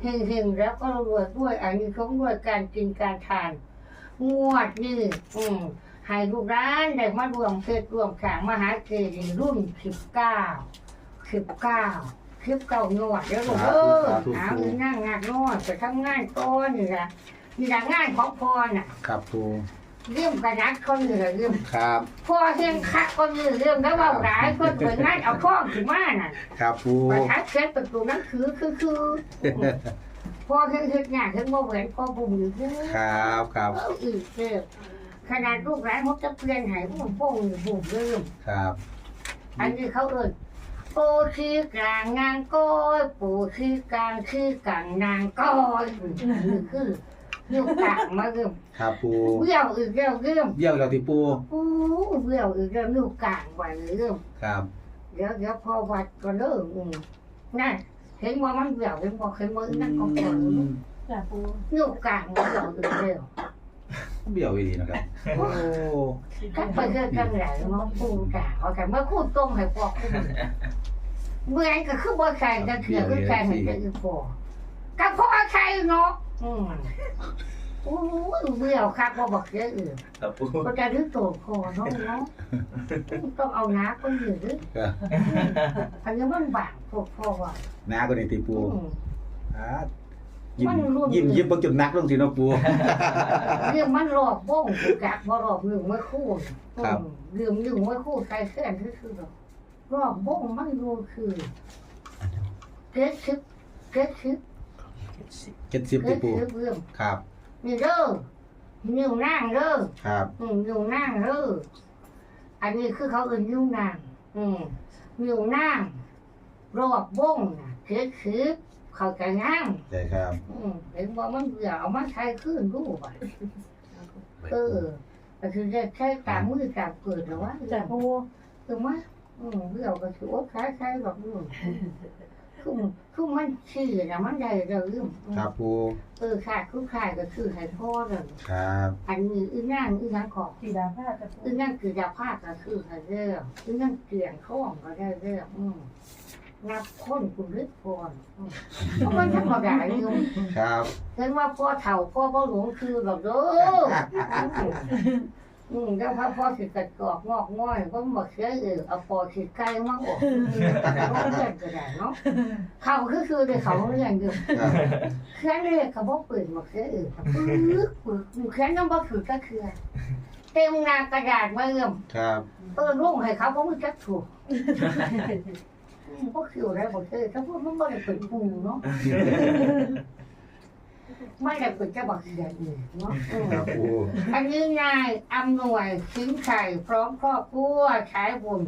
เฮงๆแล้วก็รวยด้วยอันนี้เขาด้วยการกินการทาน งวดนี่อืมให้ลูกร้านได้มารวมเพศรวมขางมหาเกดีรุ่นสิบเก้าสิบเก้าสิบเก้าหนวดแล้วลูกเออเอาอีนั่งงานนวดไปทำงานต้นนี่ละนี่ละงานของพ่อน่ะ ครับปู เรื่องกระนักคนเหนือเรื่องครับ พ่อเฮงคักคนเหนือเรื่องแล้วว่าหลายคนเปิดงานเอาข้องถึงมาน่ะครับปูประทัดเช็ดประตูนั่นคือคือคือพ่อเฮงเฮ็ดงานเฮงบ่เหมือนพ่อบุญอยู่เด้อครับครับเอออีกเด้อขนาดลูกหลานเขาจะเปลี่ยนให้พุ่งพุ่งบุบเริ่มครับ อันนี้เขาเอิ้นปูชีกลางนางก้อยปูชีกลางชีกลางนางก้อยนี่คือ นิ้วกลางมาเริ่มครับปูเบี้ยวอีกแล้วเริ่มเยี่ยวเราที่ปูโอ้เบี้ยวอีกแล้วนิ้วกลางไว้เริ่มครับเดี๋ยวเดี๋ยวพอวัดก็เริ่มอืมนั่นเห็นว่ามันเบี้ยวเห็นว่าเห็นว่าอีนั่นก็ปวดจ้ะปูนิ้วกลางมันเบี้ยวอีกแล้วเบี้ยวอีดีนะครับโอ้ถ้าไปเจอกันไหนมาพูดกล่าวกันเมื่อพูดตรงให้พอคุณเมื่อไงก็คือบ่ใครก็เถื่อคือใครให้จะอีพอก็เพราะใครเนาะ อืมโอ้ยเบื่อครับว่าบอกเยอะอื่นครับปูก็จะรื้อตัวคอเนาะเนาะต้องเอาน้ำก็ยืดครับอันนี้มันบางพวกพ่อว่าน้ากว่านี้ที่ปูอืม อ่ายิ้มมันรวม ยิ้มยิ้มบางจุดนักลงสิเนาะปู เรื่องมันรอบวงกักบ่รอบหนึ่งไม่คู่ครับอืมเรื่องหนึ่งไม่คู่ใครเส้นที่คือดอกรอบวงมันรู้คือเจ็ดสิบเจ็ดสิบ เจ็ดสิบเจ็ที่ดปูสิบเรื่องครับ นี่เด้อนิ้วนั่งเด้อครับอืมนิ้วนั่งเด้ออันนี้คือเขาเอื่นนิ้วนั่งอืมนิ้วนั่งรอบวงน่ะเจ็ดสิบเขาจะนั่งใช่ครับ อืมเห็นว่ามันเบื่อเอามาใช้ขึ้นรูปอะเออก็คือจะใช้ตามมือตามเปิดหรือว่าจ้ะปูคือว่าอืมเบื่อก็คือว่าใช้ใช้แบบนี้ คือคือมันชื่อนะมันได้เรื่องครับปูเออขาดคือขาดก็คือให้พ่อเลยครับ อันนี้อีนั่งอีนั่งขอบสีดาผ้าจ้ะปูอีนั่งคือดาภาคก็คือให้เรื่องอีนั่งเกลี่ยงข้องก็ได้เรื่องอืมนับคนคุณฤทธิ์พรอืมเพราะมันธรรมดาอยู่ครับเห็นว่าพ่อเฒ่าพ่อพ่อหลวงคือแบบเด้อ อืมแล้วพ่อพ่อสิกระจอกงอกง่อยก็บอกเสียเออเอาปอสิไก่มาออกเขาเรียนก็ได้เนาะเขาคือคือเด็กเขาเรียนอยู่ครับแค่เรียกเขาบอกปืนบอกเสียเออปึ๊กปึ๊กแค่น้ำบอกถือก็คือเต็มหนากระดาษมาเอิ่มครับเออรุ่งให้เขาเพราะมันจักถูกพวกคิวได้บอกเออถ้าพูดมันไม่ได้เป็นปูเนาะ ไม่ได้เป็นเจ้าบอกเสียเองเนาะอืมครับปูอันนี้นายอำนวยสิงไข่พร้อมครอบครัวใช้บุญ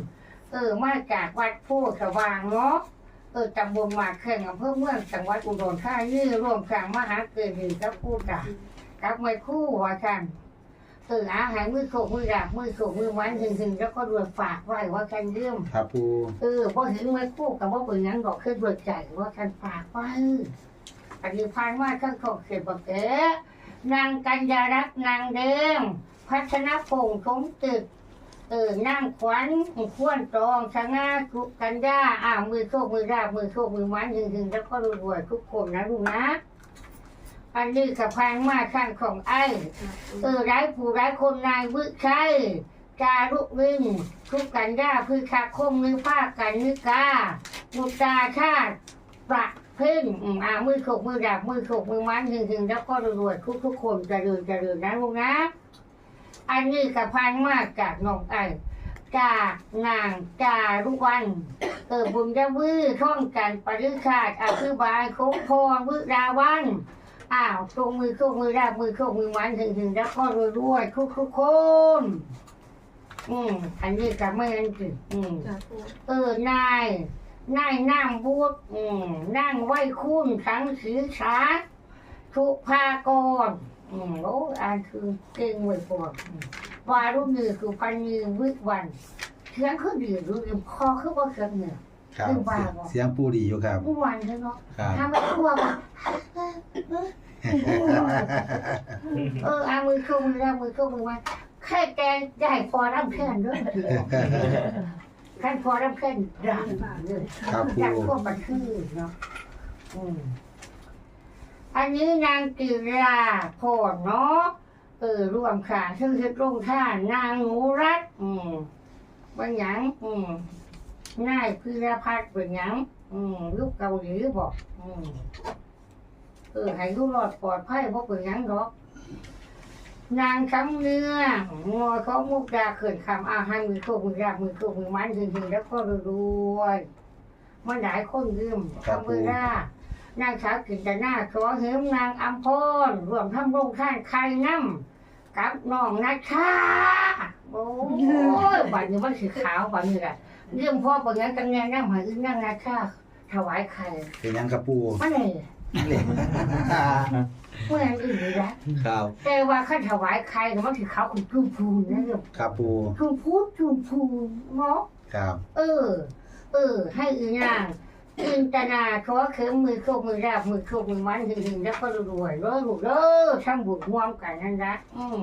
เออมาจากวัดผู้สว่างเนาะเออตำบลหมากแข่งอำเภอเมืองจังหวัดอุดรธานีร่วมสร้างมหาเกิดเหตุกับผู้จ่ากับไม่คู่ว่ากันเอออาหารมือโขกมือดาบมือโขกมือไม้ถึงถึงๆแล้วก็รวยฝากไว้ว่ากันเรื่องครับปูเออพอเห็นไม่คู่กับว่าเป็นหยังดอกขึ้นรวยใจว่ากันฝากไว้ อันนี้พานว่าท่านของเขียนบอกเอ๋นางกัญญารักษ์นางเดิมพัฒนพงษ์สมตึกเออนางขวัญขวนตรองชะง่าทุกกันย่าอ่ามือโชคมือราบมือโชคมือไม้หึงๆแล้วก็รวยๆทุกคนนะลูกนะ อันนี้กับพานมาข้างของไอ้เออร้ายผู้ร้ายคนนายวิชัยจารุวินทุกกันย่าพือคาคมมือภาคกันนึกามุตาชาติประ เพ่นอืมอ่ามือโขกมือดาบมือโขกมือไมันหึงๆแล้วก็รวยๆทุกๆคนเจะเริญเจริญนะลูกนะ อันนี้กับพันมากจากน้องไอ้จากนางจารุวันเออบุญจะวื้อท่องกันปริชาติอธิบายโค้งพรวืดาวันอ้าวตรงมือโชคมือราบมือโชคมือมันถึงถึงๆแล้วก็รวยด้วยทุกทุกๆคน อืมอันนี้กับไม่อันจิอืม จ้ะปู เออนาย นายนั่งบวกอืมนั่งไหวคุณสังศีษาทุภากรอืมโอ้อ่านคือเก่งไว้ก่อนอืมวารุณีคือพันยีวิวันเสียงคือดีรู้ดีคอคือว่าเสียงเหนือครับคือว่าบ่เสียงปูดีอยู่ครับเมื่อวันใช่เนาะครับทำไปทั่วป่ะเออเอามือชูมือแล้วมือชูมือมาแค่แกใหญ่พอรับแค่นด้วย เดียวแค่พอรับแค่นดังเลยครับปูอยากพวกมันคือเนาะอืมอันนี้นางกิราโพดเนาะเออร่วมขาซึ่งคือตรงท่านางหนูรัตอืมบางอย่างอืมนายพิรพัฒน์เป็นหยังอืมลูกเกาหลีบอกอืมเออให้ลูกรอดปลอดภัยเพราะเป็นหยังหรอก นางคำเนื้องอเขามุกดาเขินคำอาหารมือโคกมือราบมือโคกมือมันถึงๆแล้วก็รวยๆมันหลายคนยืมคำมือรานางสาวกินแต่หน้าขอเหิมนางอัมพรรวมทั้งโรงท่านใครน้ำกับน้องนัชชาโอ้ยบัดนี้มันสีขาวบัดนี้แหละเรื่องพ่อปัญญากันแน่น้ำหายอึ้งนั่งนัชชาถวายไข่เป็นหยังครับปูมัน เลยเหล็กเมื่อนั้นอื่นเลยนะครับ แต่ว่าขั้นถวายไข่เนี่ยมันสีขาวคุณจุ่มพูนนะเรื่องครับปูจุ่มพูดจุ่มพูนเนาะครับเออ เออ ให้อีนางอินตนาขอเข็มมือโคกมือราบมือโคกมือมันหึงๆแล้วก็รวยๆรวยลูกเด้อช่างบุญร่วมกันนั่นนะอืม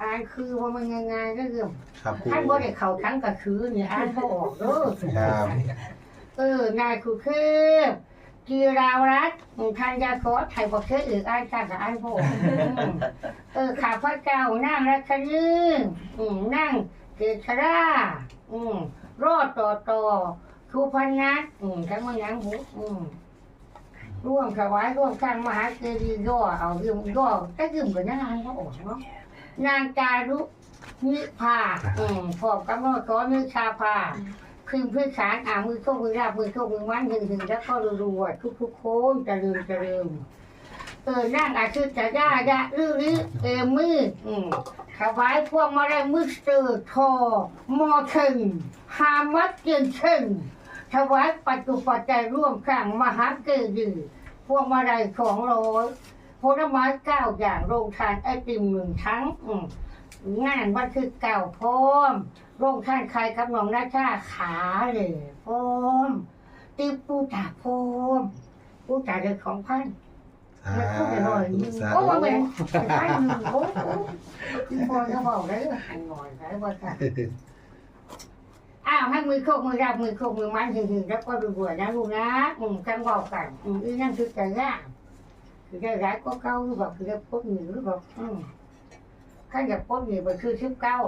อ่านคือว่ามันยังไงก็เรื่องครับปูท่านบ่ได้เข้าทั้งกระคือเนี่ยอ่านบ่ออกเด้อ ครับ เออนายคือคือ กีราวรัตน์ท่านยาโคตไทยบอกเชื่ออื่นอ่านจากกับอ่านบ่ออกอืมเออข้าพระเจ้านั่งรัชลืออืมนั่งเกษราอืมรอดต่อต่อทุพันนัดอืมทั้งมันยังหูอืมร่วมถวายร่วมสร้างมหาเจดีย์ย่อเอาเรื่องย่อก็ยืมกับนางเขาออกเนาะนางจารุนิพาอืมพร้อมกับน้องก้อนนิชาภา คืนพื้นฐานอ่ามือโชคมือราบมือโชคมือมันหึงหึงแล้วก็รวยๆทุกๆคนเจริญเจริญเออนั่งอาชีพจะย่าดะลือลือเอมืออืมถวายพวงมาลัยมือเตอร์ทอมอเชิงฮามัดเจียนเชิงถวายปัจจุปัจจัยร่วมข้างมหาเกดีย์พวงมาลัยสองร้อยผลไม้เก้าอย่างโรงทานไอติมหนึ่งทั้งงานวันคือเก่าพร้อม โรงทานใครกับน้องนาชาขาเลยพร้อมติวปูตาพร้อมปูตาเลยของพันสาแล้วก็ไปหน่อยธุนึงสาโอ้ธุมาเป็นไปหนึ่งโอ้โหพี่พลเขาบอกได้หันหน่อยได้ว่าค่ะอ้าวให้มือโคกมือราบมือโคกมือมันหึงๆแล้วก็รวยๆนะลูกนะอืมกันบอกกันอืมอีนั่นคือใจยากคือได้ร้ายก็เก้าหรือเปล่าคือได้พดหนีหรือเปล่าอืมขั้นอยากพดหนีไปคือชิบเก้า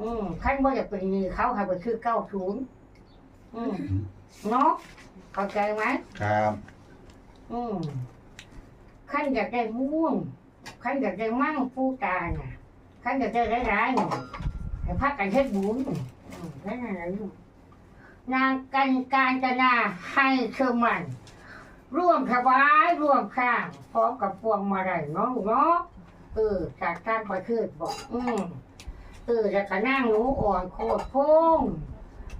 อืมขั้นว่าอยากเป็นหนีเขาให้ไปคือเก้าศูนย์อืมเนาะเข้าใจไหมครับอืมขั้นอยากได้ม่วงขั้นอยากได้มั่งผู้ตาน่ะขั้นอยากได้ร้ายๆน่ะให้พักกันเทศบุญอืมแค่นั้นแหละลูกนางกันการจนาให้เชื่อมัน ร่วมถวายร่วมข้างพร้อมกับพวงมาลัยเนาะลูกเนาะเออจากการประเทศบอก อืม เออแล้วก็นั่งหนูอ่อนโคตรพง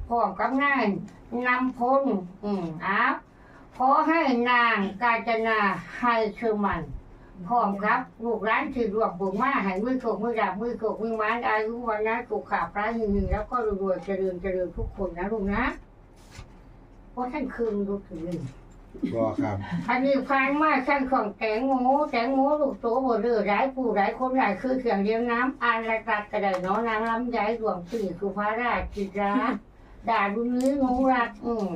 พร้อมกับนายนำพลอืมอ้าวขอให้นางกาญจนาให้เชื่อมันพร้อมครับลูกร้านที่รวบบุญมาให้มือโขกมือดาบมือโขกมือไม้อายุวันนะสุขขาพระหนึ่งแล้วก็รวยเจริญเจริญทุกคนนะลูกนะเพราะท่านคืนลูกถึงหนึ่ง บ่ครับอันนี้พันมาท่านของแตงโมแตงโมลูกโตบ่เรือร้ายผู้ร้ายคนร้ายคือเสียงเลี้ยงน้ำอันละตัดกระไดเนาะนางลำย้ายหลวงสี่สุภาราชจิตราด่าดุนี้งงรักอืม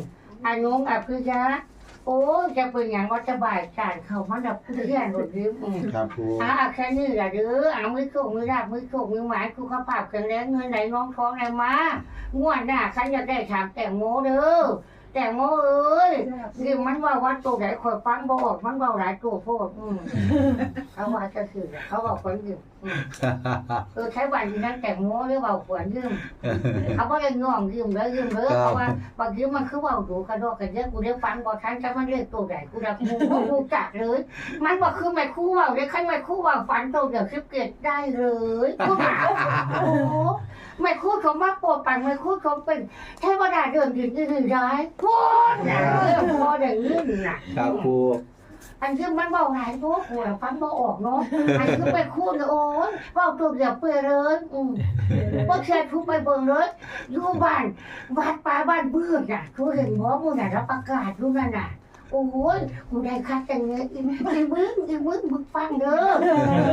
อันงงอภิชาโอ้จะเป็นอย่างว่าจะบ่ายจานเขามันแบบเพื่อนหมดริมอืม ครับปูอ่าแค่นี้แหละเด้ออ่ามือโขกมือราบมือโขกมือหมายกูข้าปากกันแล้วเงินไหนน้องท้องไหนมาง่วนหน้าฉันอยากได้ถามแต่งโมเด้อ แต่งโมเอ้ยริมมันว่าว่าตัวไหนคอยฟังบออกมันเบาหลายตัวโพดอืมเขาว่าจะคือเขาบอกคนยืมอืมเออใช้วันที่นั้นแต่งโมหรือเบาขวนยืมเขาบอกเลยง่วงยืมเด้อยืมเด้อเพราะว่าบางทีมันคือเว่าดูกระโดดกันเยอะกูได้ฟังบอกฉันจะมันเรียกตัวใหญ่กูรักมูก็มูจักเลย มันบอกคือไม่คู่เว่าเลยขั้นไม่คู่เว่าฝันตัวเดียวคลิปเกิดได้เลยกูถามโอ้โห ไม่คู่เขามากปวดปังไม่คู่เขาเป็นเทวดาเดินดินดินร้ายพูดนะเรื่องพออย่างนี้น่ะครับปูอันที่มันเบาหลายตัวกูน่ะฟังเบาออกเนาะอันคือไปคู่เนี่ยโอ้ยเบาตัวเดียวเปื่อยเลยอืมว่าเชียทุกไปเบิ่งเลยอยู่บ้านบ้านป่าบ้านเบื่อน่ะทุเห็นหมอมูน่ะรับประกาศอยู่นั่นน่ะ โอ้ยกูได้คัดแต่เงี้ยอีอีมึงอีมึงมึงฟังเด้อ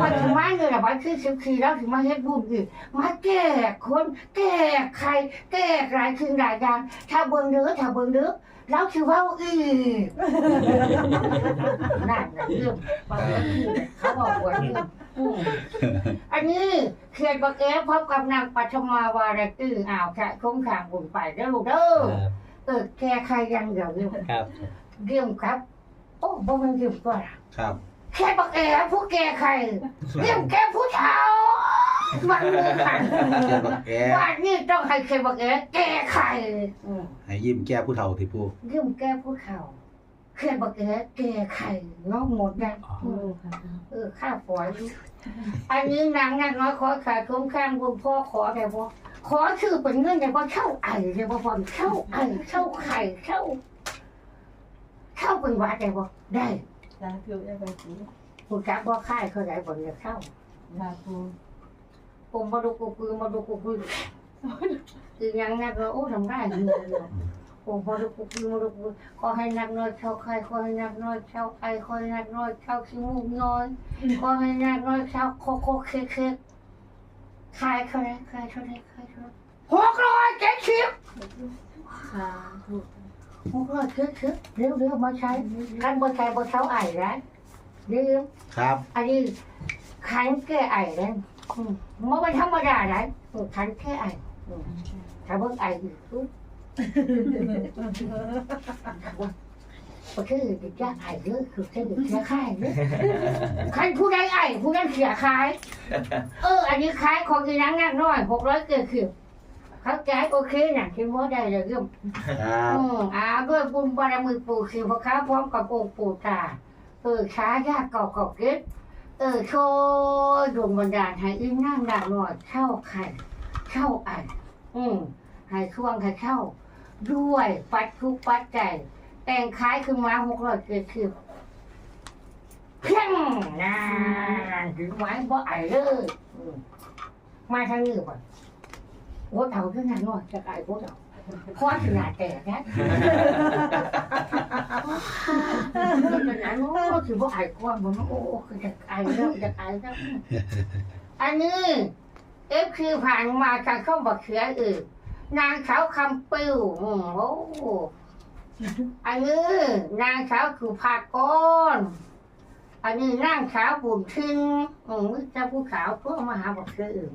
มาถึงมาเนี่ยนะวันที่สิบสี่แล้วถึงมาเฮ็ดบุญอีกมาแก้คนแก้ใครแก้หลายคืนหลายอย่างถ้าเบิ่งเด้อถ้าเบิ่งเด้อแล้วคือว่าอีกนั่นน่ะเรื่องบางเรื่องคือเขาบอกว่าเรื่องอืมอันนี้เขียนบักเอฟพบกับนางปัทมาวาระตื้ออ่าวแค่คงขางบุญไปเด้อลูกเด้อเออแก้ใครยังเดี๋ยวเรื่องครับ เรื่องครับ โอ้บ่มันเรื่องก็ล่ะครับ แค่บักแอผู้แก่ใครเรื่องแก่ผู้เฒ่ามันมีขันแก้บักแอว่านี่ต้องให้แค่บักแอแก่ใครอืมให้ยิ้มแก้ผู้เฒ่าที่ปูเรื่องแก่ผู้เฒ่าแค่บักแอแก่ใครน้องหมดนะอืมเออข้าปล่อยลูกอันนี้นางนักน้อยขอขาดคุ้มข้างคุณพ่อขอแต่บ่ขอชื่อเป็นเงินแต่บ่เข้าไอแต่บ่พอเข้าไอเข้าไข่เข้า เข้าเป็นวัดแต่บ่ได้สาธุยาไปปูผู้จักว่าค่ายเขาไหนบ่เนี่ยเข้าสาธุผมมาดูกูคือมาดูกูคือคือยังนักเราโอ้ทำได้เงินเลยผมมาดูกูคือมาดูกูขอให้นักน้อยเข้าใครขอให้นักน้อยเข้าใครขอให้นักน้อยเข้าขี้มูกน้อยขอให้นักน้อยเข้าโคโคเคเคใครเขาไหนใครเขาไหนใครเขาไหนหกร้อยเจ็ดสิบสาธุ หกร้อยเจ็ดสิบเร็วเร็วมาใช้กันบนใช้บนเท้าไอ้ไรเร็วครับ อันนี้ขันแก้ไอ้เลยอืมมันไม่ธรรมดาเลยอืมขันแก้ไอ้อืมถ้าเบิ่งไอ้อีกปุ๊บก็คือติดยาไอ้เยอะคือแค่เด็กเสียค่ายเนอะขันผู้ใดไอ้ผู้นั้นเสียค่าย เออ อันนี้ค่ายของอีนังนักน้อยหกร้อยเกิดขึ้น เขาใจายโอเคน่ะคิดว่าได้เลยเรื่องครับอืมอ่าด้วยบุญบารมีปู่คือพระค้าพร้อมกับองค์ปู่ตาเออช้ายากเก่าเก่าเก็ดเออโชว์ดวงบันดาลให้อีนั่งดักหน่อยเข้าไข่เข้าไออืมให้ช่วงให้เข้า ด้วยปัดทุกปัดใจ แต่งคล้ายคือม้าหกร้อยเกิดคือเพียงนานถึงไม้บ่ไอเลยอืมมาทางนี้ก่อน โอ้เต่าขึ้นหนังหน่อยจะไอโอ้เต่าคอถึงหนาแตกนะเป็นอันโอ้คือว่าไอ้ความผมโอ้คือจะไอ้แล้วจะไอ้แล้วอันนี้เอฟคือผ่านมาจากข้อบักเขืออื่นนางสาวคำปิวโอ้อันนี้นางสาวคือภากรอัน นี้นางสาวบุญทิ้งอืมเจ้าผู้ขาวพวกมหาบักเขืออื่น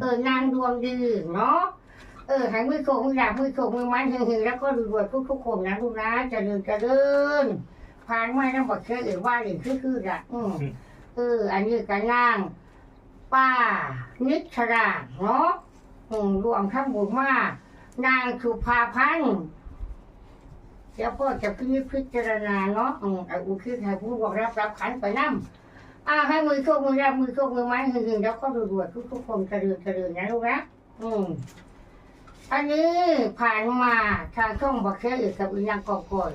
เออนางดวงดีเนาะเออให้มือโชคมือดาบมือโชคมือมันเฮงๆแล้วก็รวยๆทุกๆคนนะลูกนะเจะเดินจะเดินผ่านมาต้องบอกเชื่อเออว่าหรือคือคือๆละอืมเออ อันนี้ก็นางป้า นิชราเนาะอืมรวมทั้งบุญมากนางสุภาพันธ์ เดี๋ยวพ่อจะพิจพิจารณาเนาะอืมไอ้อุคิดให้ผู้บอกรับรับขันไปนั่อ่าให้มือโชคมือดาบมือโชคมือไมันเฮงๆแล้วก็รวยๆทุกๆคนเจะเดินจะเดินนะลูกนะอืมอันนี้ผ่านมาทางช่องบักเชอกกับอีนางกอกอย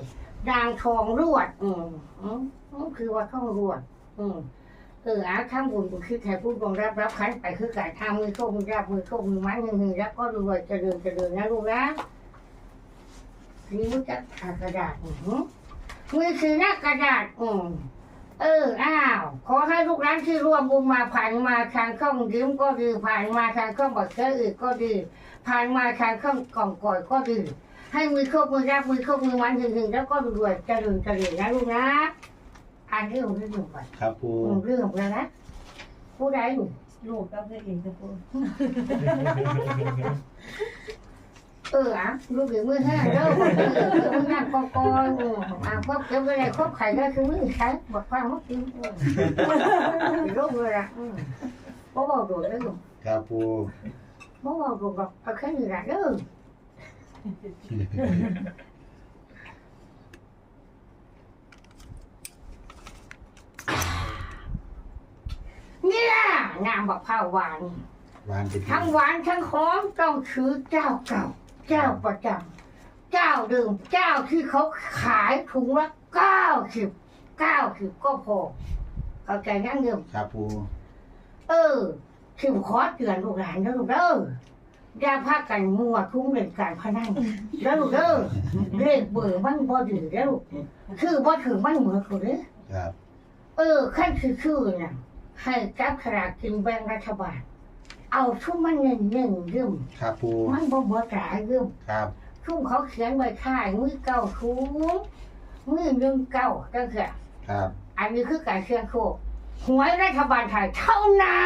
นางทองรวด อืมอืมอืมคือว่าทองรวด อืมเอออาข้างบุญกูคือใครพูดบงรับรับขันไปคือการทำมือโชคมือรับมือโชคมือไม้มือมือรับก็รวยเจริญเจริญนะลูกนะ นี่รู้จักหากระดาษอืมมือคือหน้ากระดาษอืมเออ อ้าว ขอให้ลูกร้านที่ร่วมบุญมาผ่านมาทางช่องยิ้มก็ดีผ่านมาทางช่องบักเชอีกก็ดี ผ่านมาทางเครื่องกล่องก่อยก็ดี ให้มือโคกมือรับมือโคกมือมันหึงๆแล้วก็รวยๆเจริญเจริญนะลูกนะอ่านเรื่องเรื่องไปครับปูอืมเรื่องแล้วนะผู้ใดอยู่ ลูกกับตัวเองจะปู เอออะลูกหรือมือห้าเด้อบอกเออเออมือนั่งกอกออืมอะครบเก็บไว้เลยครบไข่ก็คือมือใช้บอกฟังว่ากินอืมลูกเลยอืมเพราะบอกโดดเลยลูกครับปูเพราะบอกโดดบอกเอาแค่นี้ละเด้อเนี่ยนางบอกข้าหวานหวานทั้งหวานทั้งหอมต้องถือเจ้าเก่า เจ้าประจำเจ้าเดิมเจ้าที่เขาขายถุงละเก้าสิบเก้าสิบก็พอเข้าใจนั่งเดิมครับปูเออคือขอเตือนลูกหลานนะลูกเด้ออย่าพากันมั่วทุ่มเล่นการพนันแล้วลูกเด้อเลขเบอร์มันบ่ดีแล้วลูกคือบ่ถือมันเหมือนกันเด้อครับ เออขั้นคือคือน่ะให้จับขนาดกินแบ่งรัฐบาล เอาทุ่มมันเงินเงินยืมครับปูมันบ่บ่จ่ายยืมครับทุ่มเขาเขียนไว้ค่ายมือเก่าทุ่มมือหนึ่งเก่าก็คือครับ อันนี้คือการเชื่อโคกหวยรัฐบาลไทยเท่านั้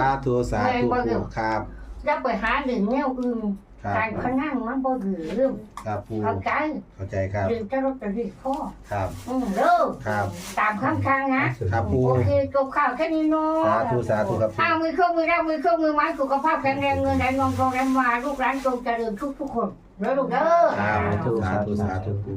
สานธุสาธุปูครับจะไปหาหนึ่งแนวอื่น ครับการพนันมันบ่ถือเรื่องครับปูเข้าใจเข้าใจครับดึงจะรถจะรีบพ่อครับ อืมเริ่มครับ ตามข้างทางนะครับปูโอเคจบข่าวแค่นี้เนาสาะธุสาธุครับปู อ้าวมือเครื่องมือแรกมือเครื่องมือไม้สุขภาพแข็งแรงเงินไหลนองทองแรงมาลูกหลานจงเจริญทุกทุกๆคนเด้อลูกเด้อ ครับสาธุสาธุปู